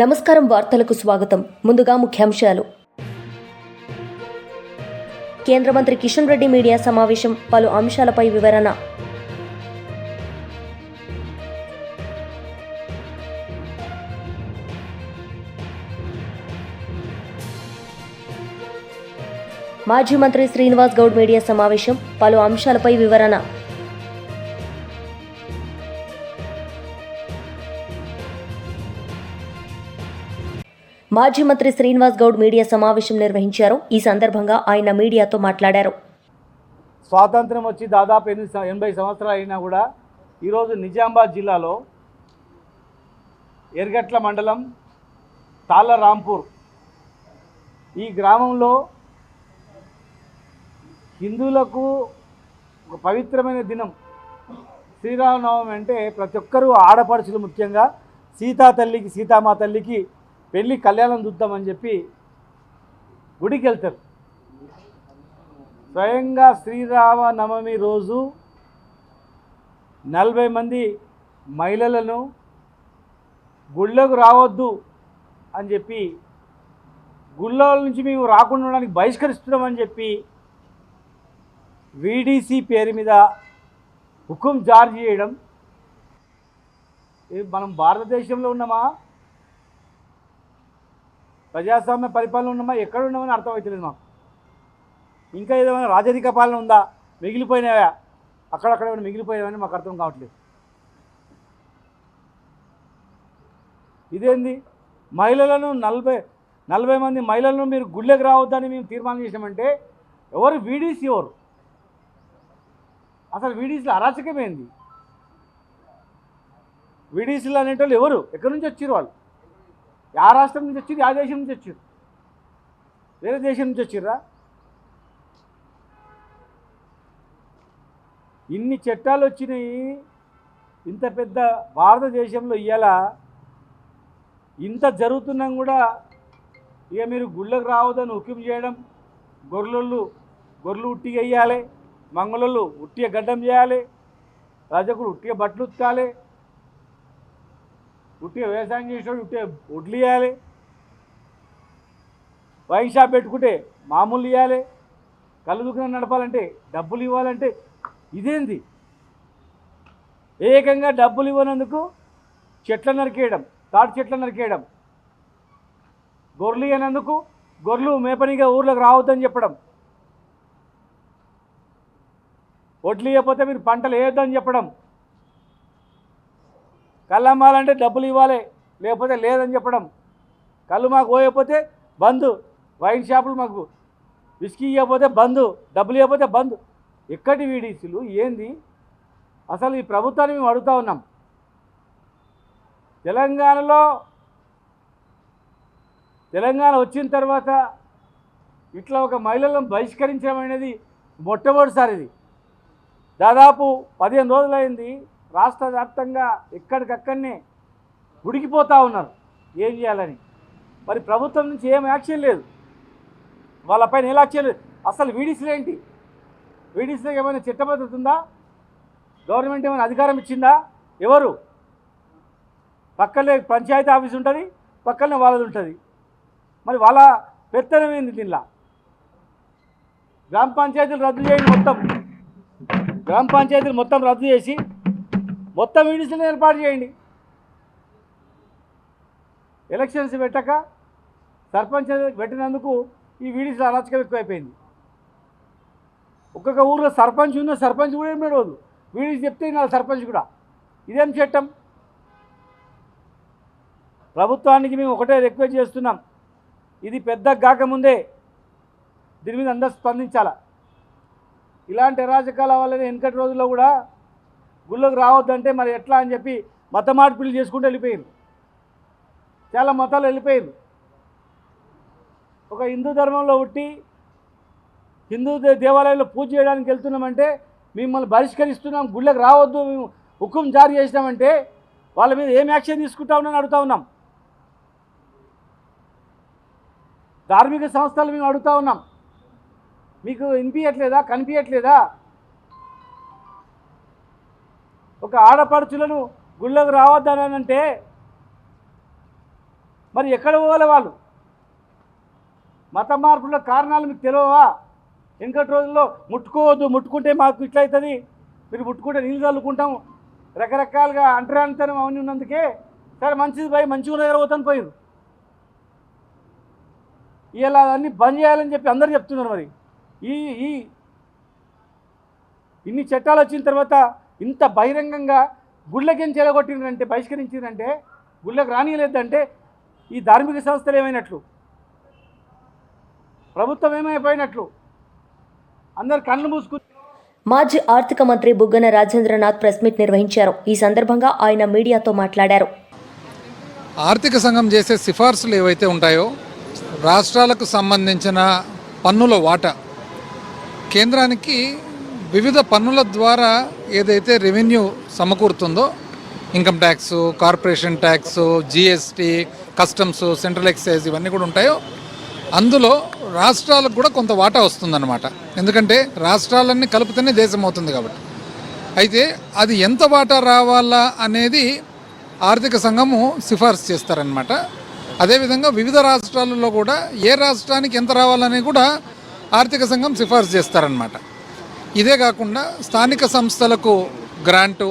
నమస్కారం వార్తలకు స్వాగతం. ముందుగా ముఖ్యాంశాలు. కేంద్ర మంత్రి కిషన్ రెడ్డి మీడియా సమావేశం పలు అంశాలపై వివరణ. మాజీ మంత్రి శ్రీనివాస్ గౌడ్ మీడియా సమావేశం పలు అంశాలపై వివరణ. మాజీ మంత్రి శ్రీనివాస్ గౌడ్ మీడియా సమావేశం నిర్వహించారు. ఈ సందర్భంగా ఆయన మీడియాతో మాట్లాడారు. స్వాతంత్రం వచ్చి దాదాపు ఎనిమిది ఎనభై సంవత్సరాలు అయినా కూడా ఈరోజు నిజామాబాద్ జిల్లాలో ఎర్గట్ల మండలం తాళ్ళరాంపూర్ ఈ గ్రామంలో హిందువులకు ఒక పవిత్రమైన దినం. శ్రీరామనవమి అంటే ప్రతి ఒక్కరూ ఆడపడుచులు ముఖ్యంగా సీతా తల్లికి సీతామా తల్లికి పెళ్ళి కళ్యాణం చూద్దామని చెప్పి గుడికి వెళ్తారు స్వయంగా శ్రీరామ నవమి రోజు నలభై మంది మహిళలను గుళ్ళకు రావద్దు అని చెప్పి గుళ్ళ నుంచి మేము రాకుండా ఉండడానికి బహిష్కరిస్తున్నామని చెప్పి వీడీసీ పేరు మీద హుకుం జారీ చేయడం. ఇది మనం భారతదేశంలో ఉన్నామా? ప్రజాస్వామ్య పరిపాలన ఉన్నామా? ఎక్కడ ఉన్నామని అర్థమవుతలేదు మాకు. ఇంకా ఏదైనా రాజరిక పాలన ఉందా? మిగిలిపోయినాయా అక్కడక్కడ ఏమైనా మిగిలిపోయావని మాకు అర్థం కావట్లేదు. ఇదేంది? మహిళలను నలభై నలభై మంది మహిళలను మీరు గుళ్ళకి రావద్దని మేము తీర్మానం చేసామంటే ఎవరు వీడీసీ ఎవరు? అసలు వీడీసీలో అరాచకమైంది? వీడీసీలు అనేటోళ్ళు ఎవరు? ఎక్కడి నుంచి వచ్చారు వాళ్ళు? ఆ రాష్ట్రం నుంచి వచ్చారు ఆ దేశం నుంచి వచ్చారు వేరే దేశం నుంచి వచ్చిర్రా? ఇన్ని చట్టాలు వచ్చినాయి ఇంత పెద్ద భారతదేశంలో ఇవాళ ఇంత జరుగుతున్నా కూడా ఇక మీరు గుళ్ళకు రావద్దని హుక్యం చేయడం గొర్రెలు గొర్రెలు ఉట్టిగా వేయాలి మంగళళ్ళు ఉట్టిగా గడ్డం చేయాలి రజకుడు ఉట్టిగా బట్టలు ఉత్కాలి ఉట్టిగా వ్యవసాయం చేసేవాడు ఉట్టే వడ్లు ఇవ్వాలి వైన్ షాప్ పెట్టుకుంటే మామూలు ఇవ్వాలి కళ్ళు దుకాణం నడపాలంటే డబ్బులు ఇవ్వాలంటే ఇదేంది? ఏకంగా డబ్బులు ఇవ్వనందుకు చెట్ల నరికేయడం తాటి చెట్ల నరికేయడం గొర్రెలు ఇవ్వనందుకు గొర్రెలు మేపనిగా ఊర్లోకి రావద్దని చెప్పడం వడ్లు ఇవ్వకపోతే మీరు పంటలు వేయొద్దని చెప్పడం కళ్ళు అమ్మాలంటే డబ్బులు ఇవ్వాలి లేకపోతే లేదని చెప్పడం. కళ్ళు మాకు పోయకపోతే బంద్ వైన్ షాపులు మాకు విస్కీ ఇవ్వకపోతే బంద్ డబ్బులు ఇవ్వకపోతే బంద్. ఎక్కడి వీడీసీలు ఏంది? అసలు ఈ ప్రభుత్వాన్ని మేము అడుగుతా ఉన్నాం. తెలంగాణలో తెలంగాణ వచ్చిన తర్వాత ఇట్లా ఒక మహిళలను బహిష్కరించడం అనేది మొట్టమొదటిసారి ఇది దాదాపు పదిహేను రోజులైంది. రాష్ట్ర వ్యాప్తంగా ఎక్కడికక్కడనే ఉడికిపోతూ ఉన్నారు. ఏం చేయాలని? మరి ప్రభుత్వం నుంచి ఏం యాక్షన్ లేదు. వాళ్ళపైన ఏ యాక్షన్ లేదు. అసలు వీడీసీలు ఏంటి? వీడీసీలో ఏమైనా చట్టబద్ధత ఉందా? గవర్నమెంట్ ఏమైనా అధికారం ఇచ్చిందా? ఎవరు? పక్కనే పంచాయతీ ఆఫీస్ ఉంటుంది పక్కనే వాళ్ళది ఉంటుంది. మరి వాళ్ళ పెత్తనం ఏంది గ్రామ పంచాయతీలు రద్దు చేయండి మొత్తం. గ్రామ పంచాయతీలు మొత్తం రద్దు చేసి మొత్తం వీడిసీని ఏర్పాటు చేయండి. ఎలక్షన్స్ పెట్టక సర్పంచ్ పెట్టినందుకు ఈ వీడిసీలో అనర్చకం ఎక్కువైపోయింది. ఒక్కొక్క ఊర్లో సర్పంచ్ ఉన్న సర్పంచ్ కూడా ఏం నడవదు వీడికి చెప్తే నా సర్పంచ్ కూడా. ఇదేం చట్టం? ప్రభుత్వానికి మేము ఒకటే రిక్వెస్ట్ చేస్తున్నాం. ఇది పెద్ద కాకముందే దీని మీద అందరూ స్పందించాల? ఇలాంటి అరాజకాల వల్లనే వెనకటి రోజుల్లో కూడా గుళ్ళోకి రావద్దంటే మరి ఎట్లా అని చెప్పి మత మార్పిలు చేసుకుంటూ వెళ్ళిపోయారు చాలా మతాలు వెళ్ళిపోయారు ఒక హిందూ ధర్మంలో పుట్టి హిందూ దేవాలయంలో పూజ చేయడానికి వెళ్తున్నామంటే మిమ్మల్ని బహిష్కరిస్తున్నాం గుళ్ళకి రావద్దు మేము హుకుం జారీ చేసినామంటే వాళ్ళ మీద ఏం యాక్షన్ తీసుకుంటా ఉన్నాను అడుగుతా ఉన్నాం. ధార్మిక సంస్థలు మేము అడుగుతా ఉన్నాం. మీకు వినిపించట్లేదా? కనిపించట్లేదా? ఒక ఆడపడుచులను గుళ్ళకు రావద్దనంటే మరి ఎక్కడ పోవాలి వాళ్ళు? మత మార్పుల కారణాలు మీకు తెలియవా? ఇంకటి రోజుల్లో ముట్టుకోవద్దు ముట్టుకుంటే మాకు ఇట్లయితుంది. అవుతుంది మీరు ముట్టుకుంటే నీళ్ళు చల్లుకుంటాం రకరకాలుగా అంటరానితనం అవన్నీ ఉన్నందుకే సరే మంచిది పోయి మంచిగా ఉన్న దగ్గర పోతాను పోయారు ఇలా అన్నీ బంద్ చేయాలని చెప్పి అందరు చెప్తున్నారు మరి. ఈ ఈ ఇన్ని చట్టాలు వచ్చిన తర్వాత ఇంత బహిరంగంగా గుళ్ళకేం చెలగొట్టిందంటే బహిష్కరించిందంటే గుళ్ళకి రానియలేదంటే ఈ ధార్మిక సంస్థలు ఏమైనట్లు? ప్రభుత్వం ఏమైపోయినట్లు? అందరు కళ్ళు మూసుకు మాజీ ఆర్థిక మంత్రి బుగ్గన రాజేంద్రనాథ్ ప్రెస్ మీట్ నిర్వహించారు. ఈ సందర్భంగా ఆయన మీడియాతో మాట్లాడారు. ఆర్థిక సంఘం చేసే సిఫార్సులు ఏవైతే ఉంటాయో రాష్ట్రాలకు సంబంధించిన పన్నుల వాటా కేంద్రానికి వివిధ పన్నుల ద్వారా ఏదైతే revenue సమకూరుతుందో income tax corporation tax GST customs central excise ఇవన్నీ కూడా ఉంటాయో అందులో రాష్ట్రాలకు కూడా కొంత వాటా వస్తుందన్నమాట. ఎందుకంటే రాష్ట్రాలన్నీ కలిపితేనే దేశం అవుతుంది కాబట్టి. అయితే అది ఎంత వాటా రావాలా అనేది ఆర్థిక సంఘము సిఫార్సు చేస్తారనమాట అదేవిధంగా వివిధ రాష్ట్రాలలో కూడా ఏ రాష్ట్రానికి ఎంత రావాలని కూడా ఆర్థిక సంఘం సిఫార్సు చేస్తారనమాట ఇదే కాకుండా స్థానిక సంస్థలకు గ్రాంటు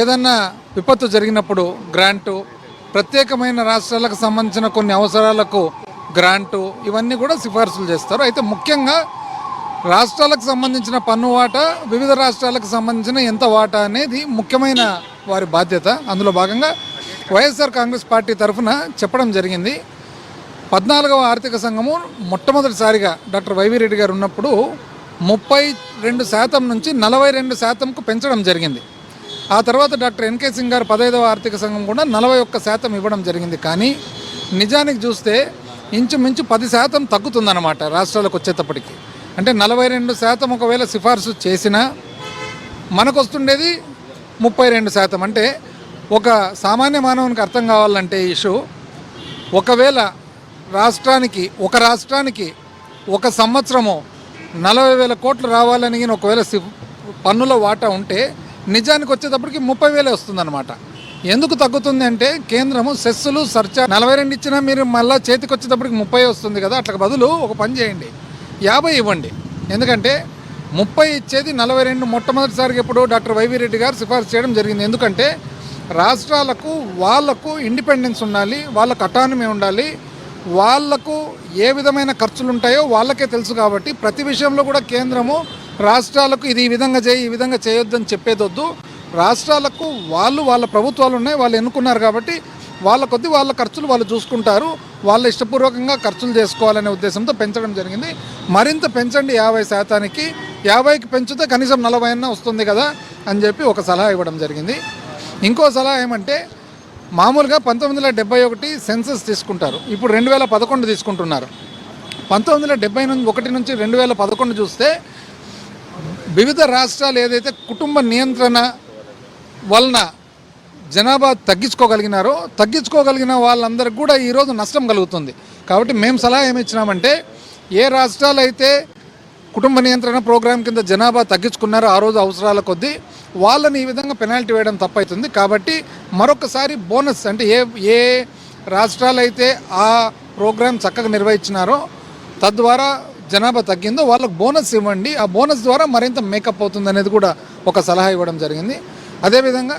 ఏదన్నా విపత్తు జరిగినప్పుడు గ్రాంటు ప్రత్యేకమైన రాష్ట్రాలకు సంబంధించిన కొన్ని అవసరాలకు గ్రాంటు ఇవన్నీ కూడా సిఫార్సులు చేస్తారు. అయితే ముఖ్యంగా రాష్ట్రాలకు సంబంధించిన పన్ను వాటా వివిధ రాష్ట్రాలకు సంబంధించిన ఎంత వాటా అనేది ముఖ్యమైన వారి బాధ్యత. అందులో భాగంగా వైఎస్ఆర్ కాంగ్రెస్ పార్టీ తరఫున చెప్పడం జరిగింది. పద్నాలుగవ ఆర్థిక సంఘము మొట్టమొదటిసారిగా డాక్టర్ వైవి రెడ్డి గారు ఉన్నప్పుడు ముప్పై రెండు శాతం నుంచి నలభై రెండు శాతంకు పెంచడం జరిగింది. ఆ తర్వాత డాక్టర్ ఎన్కే సింగ్ గారు పదహైదవ ఆర్థిక సంఘం కూడా నలభై ఒక్క శాతం ఇవ్వడం జరిగింది. కానీ నిజానికి చూస్తే ఇంచుమించు పది శాతం తగ్గుతుందన్నమాట రాష్ట్రాలకు వచ్చేటప్పటికి. అంటే నలభై రెండు శాతం ఒకవేళ సిఫార్సు చేసినా మనకు వస్తుండేది ముప్పై రెండు శాతం. అంటే ఒక సామాన్య మానవునికి అర్థం కావాలంటే ఇష్యూ ఒకవేళ రాష్ట్రానికి ఒక రాష్ట్రానికి ఒక సంవత్సరము నలభై వేల కోట్లు రావాలని ఒకవేళ సి పన్నుల వాటా ఉంటే నిజానికి వచ్చేటప్పటికి ముప్పై వేలే వస్తుందన్నమాట. ఎందుకు తగ్గుతుంది అంటే కేంద్రము సెస్సులు సర్చా నలభై రెండు ఇచ్చినా మీరు మళ్ళీ చేతికి వచ్చేటప్పటికి ముప్పై వస్తుంది కదా అట్లా బదులు ఒక పని చేయండి. యాభై ఇవ్వండి. ఎందుకంటే ముప్పై ఇచ్చేది నలభై రెండు మొట్టమొదటిసారిగా ఎప్పుడు డాక్టర్ వైవి రెడ్డి గారు సిఫార్సు చేయడం జరిగింది. ఎందుకంటే రాష్ట్రాలకు వాళ్ళకు ఇండిపెండెన్స్ ఉండాలి వాళ్ళకు అటానమీ ఉండాలి వాళ్ళకు ఏ విధమైన ఖర్చులు ఉంటాయో వాళ్ళకే తెలుసు కాబట్టి ప్రతి విషయంలో కూడా కేంద్రము రాష్ట్రాలకు ఇది ఈ విధంగా చేయి ఈ విధంగా చేయొద్దని చెప్పేదొద్దు. రాష్ట్రాలకు వాళ్ళు వాళ్ళ ప్రభుత్వాలు ఉన్నాయి వాళ్ళు ఎన్నుకున్నారు కాబట్టి వాళ్ళ కొద్ది వాళ్ళ ఖర్చులు వాళ్ళు చూసుకుంటారు. వాళ్ళ ఇష్టపూర్వకంగా ఖర్చులు చేసుకోవాలనే ఉద్దేశంతో పెంచడం జరిగింది. మరింత పెంచండి యాభై శాతానికి. యాభైకి పెంచితే కనీసం నలభై అన్న వస్తుంది కదా అని చెప్పి ఒక సలహా ఇవ్వడం జరిగింది. ఇంకో సలహా ఏమంటే మామూలుగా పంతొమ్మిది వందల డెబ్బై ఒకటి సెన్సస్ తీసుకుంటారు. ఇప్పుడు రెండు వేల పదకొండు తీసుకుంటున్నారు. పంతొమ్మిది వందల డెబ్బై ఒకటి నుంచి రెండు వేల పదకొండు చూస్తే వివిధ రాష్ట్రాలు ఏదైతే కుటుంబ నియంత్రణ వలన జనాభా తగ్గించుకోగలిగినారో తగ్గించుకోగలిగిన వాళ్ళందరికీ కూడా ఈరోజు నష్టం కలుగుతుంది. కాబట్టి మేము సలహా ఏమి ఇచ్చినామంటే ఏ రాష్ట్రాలు అయితే కుటుంబ నియంత్రణ ప్రోగ్రాం కింద జనాభా తగ్గించుకున్నారో ఆ రోజు అవసరాల కొద్దీ వాళ్ళని ఈ విధంగా పెనాల్టీ వేయడం తప్పవుతుంది కాబట్టి మరొకసారి బోనస్ అంటే ఏ ఏ రాష్ట్రాలు అయితే ఆ ప్రోగ్రాం చక్కగా నిర్వహించినారో తద్వారా జనాభా తగ్గిందో వాళ్ళకు బోనస్ ఇవ్వండి. ఆ బోనస్ ద్వారా మరింత మేకప్ అవుతుంది అనేది కూడా ఒక సలహా ఇవ్వడం జరిగింది. అదేవిధంగా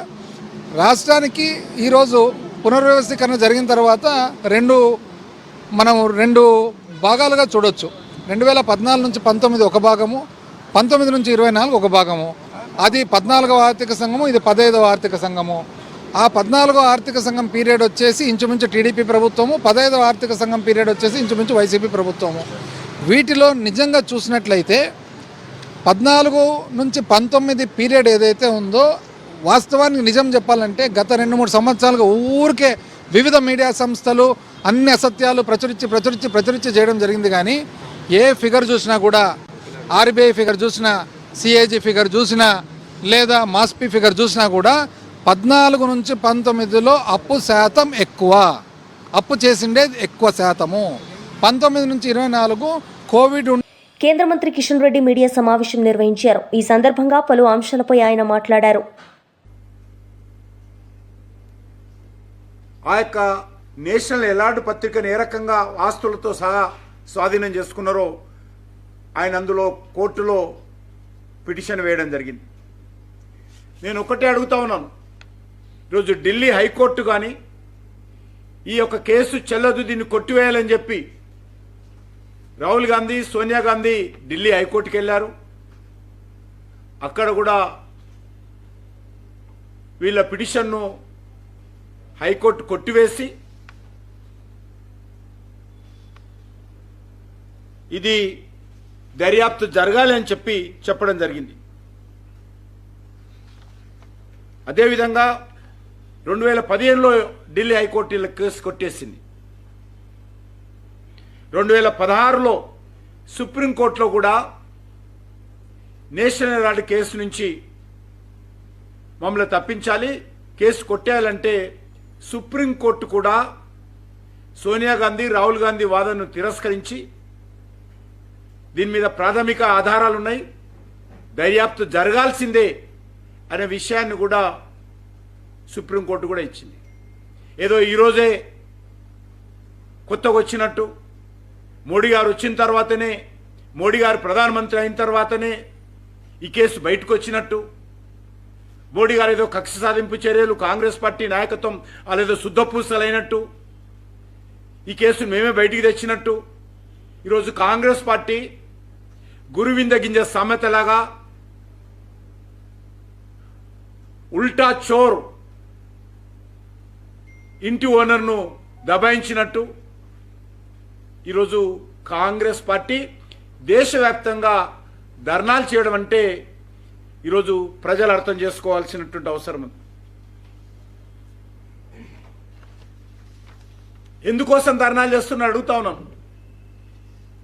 రాష్ట్రానికి ఈరోజు పునర్వ్యవస్థీకరణ జరిగిన తర్వాత రెండు మనం రెండు భాగాలుగా చూడొచ్చు. రెండు వేల పద్నాలుగు నుంచి పంతొమ్మిది ఒక భాగము పంతొమ్మిది నుంచి ఇరవై నాలుగు ఒక భాగము. అది పద్నాలుగవ ఆర్థిక సంఘము ఇది పదహైదవ ఆర్థిక సంఘము. ఆ పద్నాలుగో ఆర్థిక సంఘం పీరియడ్ వచ్చేసి ఇంచుమించు టీడీపీ ప్రభుత్వము పదహైదవ ఆర్థిక సంఘం పీరియడ్ వచ్చేసి ఇంచుమించు వైసీపీ ప్రభుత్వము. వీటిలో నిజంగా చూసినట్లయితే పద్నాలుగు నుంచి పంతొమ్మిది పీరియడ్ ఏదైతే ఉందో వాస్తవానికి నిజం చెప్పాలంటే గత రెండు మూడు సంవత్సరాలుగా ఊరికే వివిధ మీడియా సంస్థలు అన్ని అసత్యాలు ప్రచురించి ప్రచురించి ప్రచురించి చేయడం జరిగింది కానీ ఏ ఫిగర్ చూసినా కూడా ఆర్బీఐ ఫిగర్ చూసినా సిఏజీ ఫిగర్ చూసినా లేదా మాస్పీ ఫిగర్ చూసినా కూడా పద్నాలుగు నుంచి పంతొమ్మిదిలో అప్పు శాతం ఎక్కువ. అప్పు చేసిండేది ఎక్కువ శాతము. పంతొమ్మిది నుంచి ఇరవై నాలుగు కోవిడ్ ఉండి కేంద్ర మంత్రి కిషన్ రెడ్డి మీడియా సమావేశం నిర్వహించారు. ఈ సందర్భంగా పలు అంశాలపై ఆయన మాట్లాడారు. ఆ యొక్క నేషనల్ ఎలార్డ్ పత్రికను ఏ రకంగా ఆస్తులతో సహా స్వాధీనం చేసుకున్నారో ఆయన అందులో కోర్టులో పిటిషన్ వేయడం జరిగింది. నేను ఒకటే అడుగుతా ఉన్నాను. ఈరోజు ఢిల్లీ హైకోర్టు కానీ ఈ యొక్క కేసు చెల్లదు దీన్ని కొట్టివేయాలని చెప్పి రాహుల్ గాంధీ సోనియా గాంధీ ఢిల్లీ హైకోర్టుకి వెళ్ళారు. అక్కడ కూడా వీళ్ళ పిటిషన్ను హైకోర్టు కొట్టివేసి ఇది దర్యాప్తు జరగాలి అని చెప్పి చెప్పడం జరిగింది. అదేవిధంగా రెండు వేల పదిహేనులో ఢిల్లీ హైకోర్టు కేసు కొట్టేసింది. రెండు వేల పదహారులో సుప్రీంకోర్టులో కూడా నేషనల్ హెరాల్డ్ కేసు నుంచి మమ్మల్ని తప్పించాలి. కేసు కొట్టేయాలంటే సుప్రీంకోర్టు కూడా సోనియా గాంధీ రాహుల్ గాంధీ వాదనను తిరస్కరించి దీని మీద ప్రాథమిక ఆధారాలు ఉన్నాయి దర్యాప్తు జరగాల్సిందే అనే విషయాన్ని కూడా సుప్రీంకోర్టు కూడా ఇచ్చింది. ఏదో ఈరోజే కొత్తగా వచ్చినట్టు మోడీ గారు వచ్చిన తర్వాతనే మోడీ గారు ప్రధానమంత్రి అయిన తర్వాతనే ఈ కేసు బయటకు వచ్చినట్టు మోడీ గారు ఏదో కక్ష సాధింపు చర్యలు కాంగ్రెస్ పార్టీ నాయకత్వం వాళ్ళేదో శుద్ధపూసలైనట్టు ఈ కేసు మేమే బయటికి తెచ్చినట్టు ఈరోజు కాంగ్రెస్ పార్టీ గురువింద గింజ సామెతలాగా ఉల్టా చోర్ ఇంటి ఓనర్ను దబాయించినట్టు ఈరోజు కాంగ్రెస్ పార్టీ దేశవ్యాప్తంగా ధర్నాలు చేయడం అంటే ఈరోజు ప్రజలు అర్థం చేసుకోవాల్సినటువంటి అవసరం ఉంది. ఎందుకోసం ధర్నాలు చేస్తున్నా అడుగుతా ఉన్నాను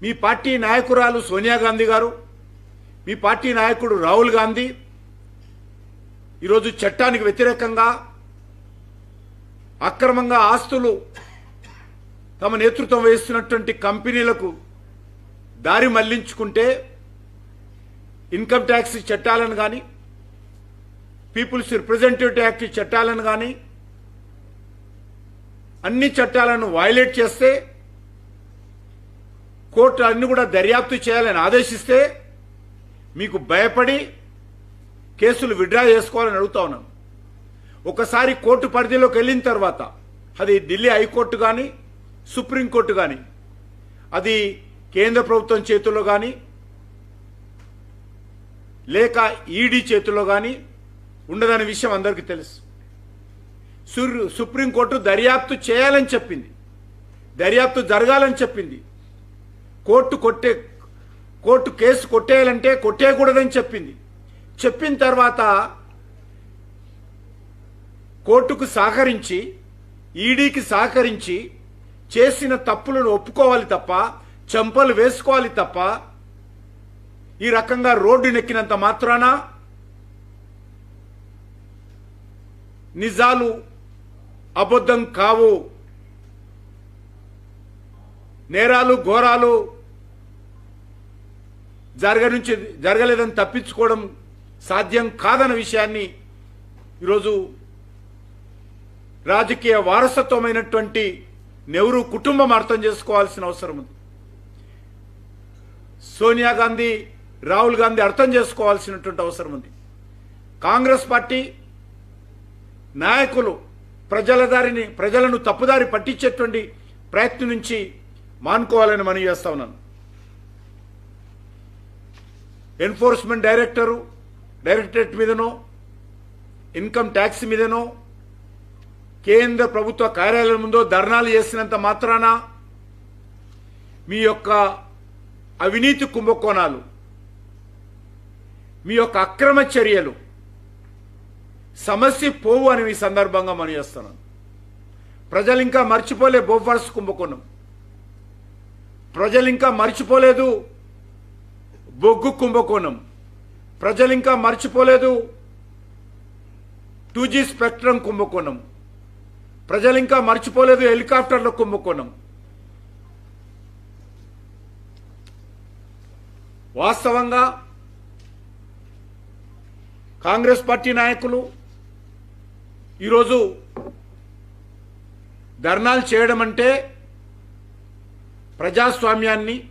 మీ పార్టీ నాయకురాలు సోనియా గాంధీ గారు మీ పార్టీ నాయకుడు రాహుల్ గాంధీ ఈరోజు చట్టానికి వ్యతిరేకంగా అక్రమంగా ఆస్తులు తమ నేతృత్వం వహిస్తున్నటువంటి కంపెనీలకు దారి మళ్ళించుకుంటే ఇన్కమ్ ట్యాక్స్ చట్టాలను కానీ పీపుల్స్ రిప్రజెంటేటివ్ యాక్ట్ చట్టాలను కానీ అన్ని చట్టాలను వయలేట్ చేస్తే కోర్టు అన్ని కూడా దర్యాప్తు చేయాలని ఆదేశిస్తే మీకు భయపడి కేసులు విడ్రా చేసుకోవాలని అడుగుతా ఉన్నాను ఒకసారి కోర్టు పరిధిలోకి వెళ్ళిన తర్వాత అది ఢిల్లీ హైకోర్టు కానీ సుప్రీంకోర్టు కానీ అది కేంద్ర ప్రభుత్వం చేతుల్లో కానీ లేక ఈడీ చేతుల్లో కానీ ఉండదనే విషయం అందరికీ తెలుసు. సుర్- సుప్రీంకోర్టు దర్యాప్తు చేయాలని చెప్పింది. దర్యాప్తు జరగాలని చెప్పింది. కోర్టు కొట్టే కోర్టు కేసు కొట్టేయాలంటే కొట్టేయకూడదని చెప్పింది. చెప్పిన తర్వాత కోర్టుకు సహకరించి ఈడీకి సహకరించి చేసిన తప్పులను ఒప్పుకోవాలి తప్ప చెంపలు వేసుకోవాలి తప్ప ఈ రకంగా రోడ్డు నెక్కినంత మాత్రాన నిజాలు అబద్ధం కావు. నేరాలు ఘోరాలు జరగ నుంచి జరగలేదని తప్పించుకోవడం సాధ్యం కాదన్న విషయాన్ని ఈరోజు రాజకీయ వారసత్వమైనటువంటి నెహ్రూ కుటుంబం అర్థం చేసుకోవాల్సిన అవసరం ఉంది. సోనియా గాంధీ రాహుల్ గాంధీ అర్థం చేసుకోవాల్సినటువంటి అవసరం ఉంది. కాంగ్రెస్ పార్టీ నాయకులు ప్రజల దారిని ప్రజలను తప్పుదారి పట్టించేటువంటి ప్రయత్నం నుంచి మానుకోవాలని మనవి చేస్తా ఉన్నాను. ఎన్ఫోర్స్మెంట్ డైరెక్టరు డైరెక్టరేట్ మీదనో ఇన్కమ్ ట్యాక్స్ మీదనో కేంద్ర ప్రభుత్వ కార్యాలయం ముందో ధర్నాలు చేసినంత మాత్రాన మీ యొక్క అవినీతి కుంభకోణాలు మీ యొక్క అక్రమ చర్యలు సమస్య పోవు అని ఈ సందర్భంగా మనం చేస్తున్నాను ప్రజలు ఇంకా మర్చిపోలే బోఫర్స్ కుంభకోణం. ప్రజలు ఇంకా మర్చిపోలేదు బొగ్గు కుంభకోణం. ప్రజలు ఇంకా మర్చిపోలేదు. టూ జీ స్పెక్ట్రమ్ కుంభకోణం. ప్రజలు ఇంకా మర్చిపోలేదు హెలికాప్టర్ల కుంభకోణం. వాస్తవంగా కాంగ్రెస్ పార్టీ నాయకులు ఈరోజు ధర్నాలు చేయడం అంటే ప్రజాస్వామ్యాన్ని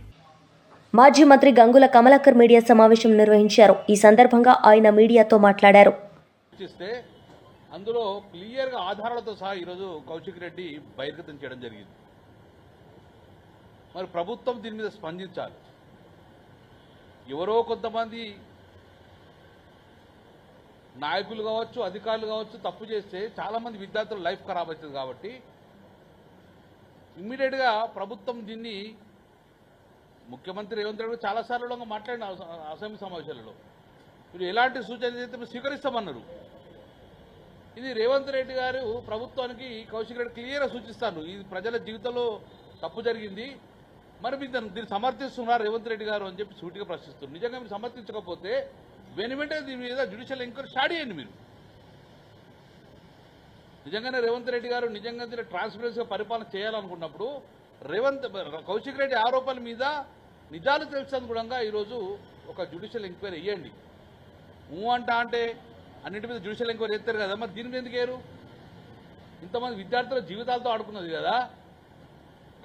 మాజీ మంత్రి గంగుల కమలాకర్ మీడియా సమావేశం నిర్వహించారు. ఈ సందర్భంగా ఆయన మీడియాతో మాట్లాడారు. చూస్తే అందులో క్లియర్గా ఆధారాలతో సహా ఈరోజు కౌశిక్ రెడ్డి బహిర్గతం చేయడం జరిగింది. మరి ప్రభుత్వం దీని మీద స్పందించాలి. ఎవరో కొంతమంది నాయకులు కావచ్చు అధికారులు కావచ్చు తప్పు చేస్తే చాలామంది విద్యార్థుల లైఫ్ ఖరాబ్ అవుతుంది కాబట్టి ఇమ్మీడియట్గా ప్రభుత్వం దీన్ని ముఖ్యమంత్రి రేవంత్ రెడ్డి చాలా సార్లు మాట్లాడిన అసెంబ్లీ సమావేశాలలో. మీరు ఎలాంటి సూచన చేస్తే స్వీకరిస్తామన్నారు. ఇది రేవంత్ రెడ్డి గారు ప్రభుత్వానికి కౌశిక్ రెడ్డి క్లియర్గా సూచిస్తాను ఇది ప్రజల జీవితంలో తప్పు జరిగింది. మరి మీరు దీన్ని సమర్థిస్తున్నారు రేవంత్ రెడ్డి గారు అని చెప్పి సూటిగా ప్రశ్నిస్తున్నారు. నిజంగా మీరు సమర్థించకపోతే వెను వెంటనే దీని మీద జ్యుడిషియల్ ఎంక్వైరీ స్టార్ట్ చేయండి మీరు. నిజంగానే రేవంత్ రెడ్డి గారు నిజంగా దీన్ని ట్రాన్స్పరెన్సీగా పరిపాలన చేయాలనుకున్నప్పుడు రేవంత్ కౌశిక్ రెడ్డి ఆరోపణల మీద నిజాలు తెలుసనుగుణంగా ఈరోజు ఒక జ్యుడిషియల్ ఎంక్వైరీ వేయండి ఊ అంట అంటే అన్నింటి మీద జ్యుడిషియల్ ఎంక్వైరీ ఎత్తారు కదా మరి దీని మీద ఎందుకు వేయరు ఇంతమంది విద్యార్థుల జీవితాలతో ఆడుకున్నది కదా.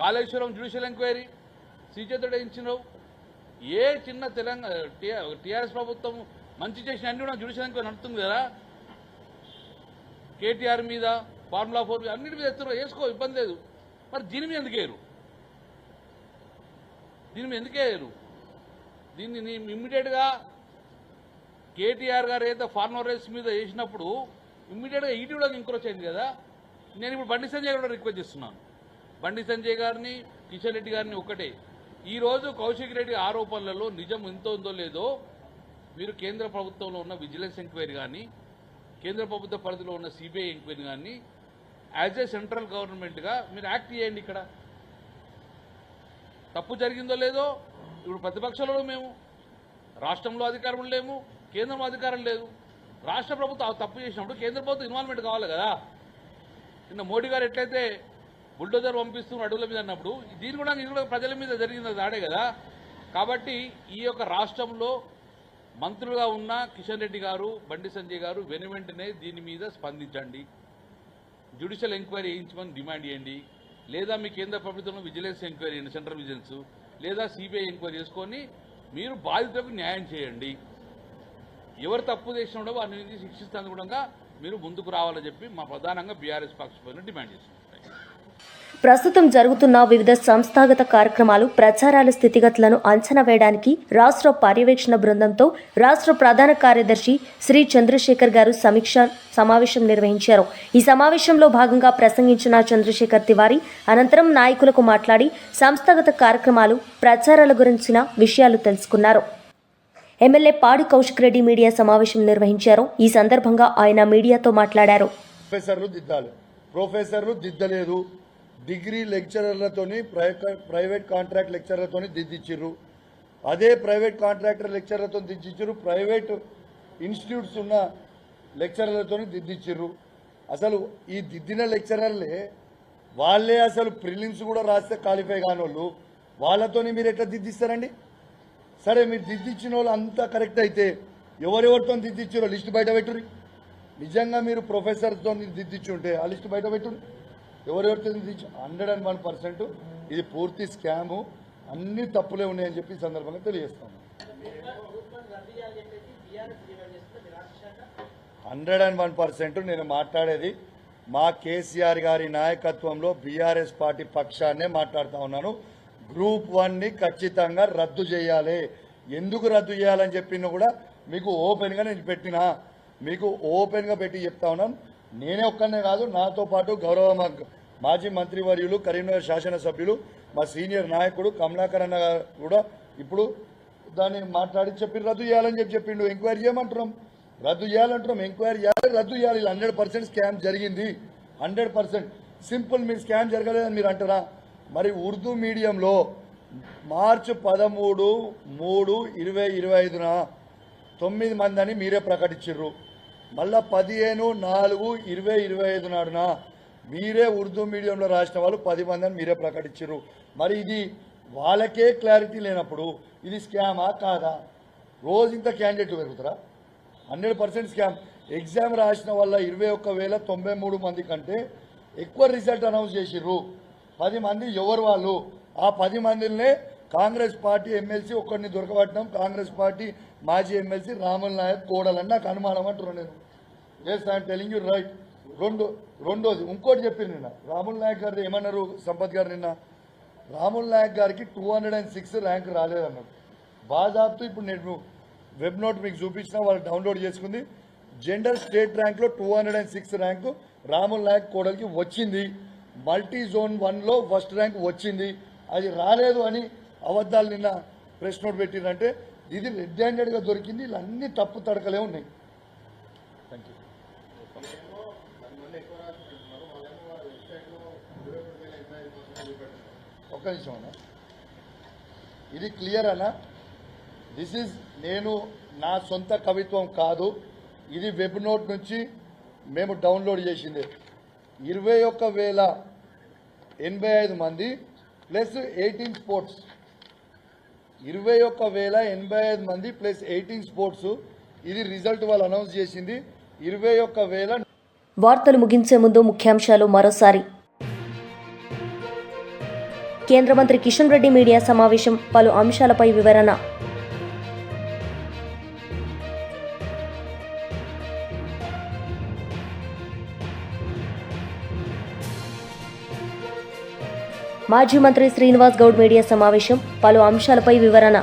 కాళేశ్వరం జ్యుడిషియల్ ఎంక్వైరీ సీచేతుడు ఇచ్చినావు ఏ చిన్న తెలంగాణ టీఆర్ఎస్ ప్రభుత్వం మంచి చేసిన అన్ని కూడా జ్యుడిషియల్ ఎంక్వైరీ నడుస్తుంది కదా. కేటీఆర్ మీద ఫార్ములా ఫోర్ మీద అన్నిటి మీద ఎత్తున వేసుకో ఇబ్బంది లేదు. మరి దీని మీద ఎందుకు వేయరు దీన్ని ఎందుకే వేయరు? దీన్ని ఇమ్మీడియట్గా కేటీఆర్ గారు ఏదైతే ఫార్మర్ మీద వేసినప్పుడు ఇమ్మీడియట్గా ఈటీవీలోకి ఎంక్రోచ్ అయింది కదా? నేను ఇప్పుడు బండి సంజయ్ కూడా రిక్వెస్ట్ చేస్తున్నాను. బండి సంజయ్ గారిని కిషన్ రెడ్డి గారిని ఒక్కటే. ఈరోజు కౌశిక్ రెడ్డి ఆరోపణలలో నిజం ఎంత ఉందో లేదో మీరు కేంద్ర ప్రభుత్వంలో ఉన్న విజిలెన్స్ ఎంక్వైరీ కానీ కేంద్ర ప్రభుత్వ పరిధిలో ఉన్న సిబిఐ ఎంక్వైరీ కానీ యాజ్ ఏ సెంట్రల్ గవర్నమెంట్గా మీరు యాక్ట్ చేయండి ఇక్కడ. తప్పు జరిగిందో లేదో ఇప్పుడు ప్రతిపక్షంలో మేము రాష్ట్రంలో అధికారం లేము కేంద్రంలో అధికారం లేదు. రాష్ట్ర ప్రభుత్వం తప్పు చేసినప్పుడు కేంద్ర ప్రభుత్వం ఇన్వాల్వ్మెంట్ కావాలి కదా. నిన్న మోడీ గారు ఎట్లయితే బుల్డోజర్ పంపిస్తున్న అడవుల మీద అన్నప్పుడు దీని కూడా ఇది కూడా ప్రజల మీద జరిగింది దాడే కదా. కాబట్టి ఈ యొక్క రాష్ట్రంలో మంత్రులుగా ఉన్న కిషన్ రెడ్డి గారు బండి సంజయ్ గారు వెను వెంటనే దీని మీద స్పందించండి. జ్యుడిషియల్ ఎంక్వైరీ వేయించమని డిమాండ్ చేయండి. లేదా మీ కేంద్ర ప్రభుత్వంలో విజిలెన్స్ ఎంక్వైరీ సెంట్రల్ విజిలెన్స్ లేదా సిబిఐ ఎంక్వైరీ చేసుకొని మీరు బాధితులకు న్యాయం చేయండి. ఎవరు తప్పు చేసినాడో వారిని శిక్షిస్తాను కూడా మీరు ముందుకు రావాలని చెప్పి మా ప్రధానంగా బీఆర్ఎస్ పక్షపైన డిమాండ్ చేస్తున్నాం ప్రస్తుతం జరుగుతున్న వివిధ సంస్థాగత కార్యక్రమాలు ప్రచారాల స్థితిగతులను అంచనా వేయడానికి రాష్ట్ర పర్యవేక్షణ బృందంతో రాష్ట్ర ప్రధాన కార్యదర్శి శ్రీ చంద్రశేఖర్ గారు సమీక్ష సమావేశం నిర్వహించారు. ఈ సమావేశంలో భాగంగా ప్రసంగించిన చంద్రశేఖర్ తివారి అనంతరం నాయకులకు మాట్లాడి సంస్థాగత కార్యక్రమాలు ప్రచారాల గురించిన విషయాలు తెలుసుకున్నారు. ఎమ్మెల్యే పాడి కౌశిక్ రెడ్డి మీడియా సమావేశం నిర్వహించారు. ఈ సందర్భంగా ఆయన మీడియాతో మాట్లాడారు. ప్రొఫెసర్లు దిద్దలేదు. డిగ్రీ లెక్చరర్లతోని ప్రైవేట్ కాంట్రాక్ట్ లెక్చరర్లతోని దిద్దిచ్చిర్రు. అదే ప్రైవేట్ కాంట్రాక్టర్ లెక్చరర్లతో దిద్దిచ్చిర్రు ప్రైవేట్ ఇన్స్టిట్యూట్స్ ఉన్న లెక్చరర్లతోని దిద్దిచ్చిర్రు. అసలు ఈ దిద్దిన లెక్చరర్లే వాళ్ళే అసలు ప్రిలిమ్స్ కూడా రాస్తే క్వాలిఫై కాని వాళ్ళు వాళ్ళతోని మీరు ఎట్లా దిద్దిస్తారండి? సరే మీరు దిద్దిచ్చిన వాళ్ళు అంతా కరెక్ట్ అయితే ఎవరెవరితో దిద్దిచ్చారో లిస్ట్ బయట పెట్టుర్రి. నిజంగా మీరు ప్రొఫెసర్తో దిద్దిచ్చి ఉంటే ఆ లిస్ట్ బయట పెట్టుర్రి. ఎవరెవరితో ఇది హండ్రెడ్ అండ్ వన్ పర్సెంట్. ఇది పూర్తి స్కాము. అన్ని తప్పులే ఉన్నాయని చెప్పి సందర్భంగా తెలియజేస్తాను హండ్రెడ్ అండ్ వన్ పర్సెంట్ నేను మాట్లాడేది మా కేసీఆర్ గారి నాయకత్వంలో బీఆర్ఎస్ పార్టీ పక్షాన్నే మాట్లాడుతూ ఉన్నాను. గ్రూప్ వన్ని ఖచ్చితంగా రద్దు చేయాలి. ఎందుకు రద్దు చేయాలని చెప్పిన కూడా మీకు ఓపెన్గా నేను పెట్టినా. మీకు ఓపెన్గా పెట్టి చెప్తా ఉన్నాను. నేనే ఒక్కనే కాదు నాతో పాటు గౌరవ మాజీ మంత్రివర్యులు కరీంనగర్ శాసనసభ్యులు మా సీనియర్ నాయకుడు కమలాకర్ అన్న గారు కూడా ఇప్పుడు దాన్ని మాట్లాడి చెప్పి రద్దు చేయాలని చెప్పి చెప్పిండు. ఎంక్వైరీ చేయమంటున్నాం. రద్దు చేయాలంటున్నాం. ఎంక్వైరీ చేయాలి రద్దు చేయాలి. హండ్రెడ్ పర్సెంట్ స్కామ్ జరిగింది. Hundred percent. సింపుల్ మీరు స్కామ్ జరగలేదని మీరు అంటారా? మరి ఉర్దూ మీడియంలో మార్చి పదమూడు మూడు ఇరవై ఇరవై ఐదున తొమ్మిది మంది అని మీరే ప్రకటించారు మళ్ళా పదిహేను నాలుగు ఇరవై ఇరవై ఐదు నాడున మీరే ఉర్దూ మీడియంలో రాసిన వాళ్ళు పది మంది అని మీరే ప్రకటించరు మరి ఇది వాళ్ళకే క్లారిటీ లేనప్పుడు ఇది స్కామా కాదా? రోజు ఇంత క్యాండిడేట్లు పెరుగుతారా? Hundred percent scam. ఎగ్జామ్ రాసిన వల్ల ఇరవై ఒక్క వేల తొంభై మూడు మంది కంటే ఎక్కువ రిజల్ట్ అనౌన్స్ చేసిర్రు. పది మంది ఎవరు వాళ్ళు? ఆ పది మందినే కాంగ్రెస్ పార్టీ ఎమ్మెల్సీ ఒక్కడిని దొరకబట్టడం కాంగ్రెస్ పార్టీ మాజీ ఎమ్మెల్సీ రాముల్ నాయక్ కోడలని నాకు అనుమానం అంటున్నాను నేను. Yes I'm telling you right రెండు రెండోది ఇంకోటి చెప్పింది నిన్న. రాముల్ నాయక్ గారు ఏమన్నారు సంపత్ గారు నిన్న? రాముల్ నాయక్ గారికి two hundred and six rank రాలేదన్నారు. బాజాబ్తు ఇప్పుడు నేను వెబ్ నోట్ మీకు చూపించిన వాళ్ళు డౌన్లోడ్ చేసుకుంది. Gender state ర్యాంక్లో two hundred and six rank Ramul Nayak కోడలికి వచ్చింది. మల్టీ జోన్ వన్లో ఫస్ట్ ర్యాంక్ వచ్చింది. అది రాలేదు అని అబద్ధాలు నిన్న ప్రెస్ నోట్ పెట్టిందంటే ఇది రెడ్ హ్యాండెడ్గా దొరికింది ఇలా అన్ని తప్పు తడకలే ఉన్నాయి. థ్యాంక్ యూ ఒక్క నిమిషం అన్న. ఇది క్లియర్ అన్న? దిస్ ఈజ్ నేను నా సొంత కవిత్వం కాదు ఇది వెబ్ నోట్ నుంచి మేము డౌన్లోడ్ చేసింది. ఇరవై ఒక్క వేల ఎనభై ఐదు మంది ప్లస్ ఎయిటీన్ స్పోర్ట్స్. ఇరవై ఒక్క వేల ఎనభై ఐదు మంది ప్లస్ ఎయిటీన్ స్పోర్ట్స్ ఇది రిజల్ట్ వాళ్ళు అనౌన్స్ చేసింది. ఇరవై ఒక్క వేల వార్తలు ముగించే ముందు ముఖ్యాంశాలు మరోసారి. కేంద్ర మంత్రి కిషన్ రెడ్డి మీడియా సమావేశం పలు అంశాలపై వివరణ. మాజీ మంత్రి శ్రీనివాస్ గౌడ్ మీడియా సమావేశం పలు అంశాలపై వివరణ.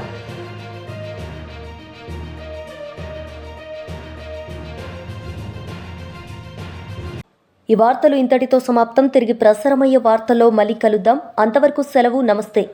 ఈ వార్తలు ఇంతటితో సమాప్తం. తిరిగి ప్రసారమయ్యే వార్తల్లో మళ్ళీ కలుద్దాం. అంతవరకు సెలవు నమస్తే.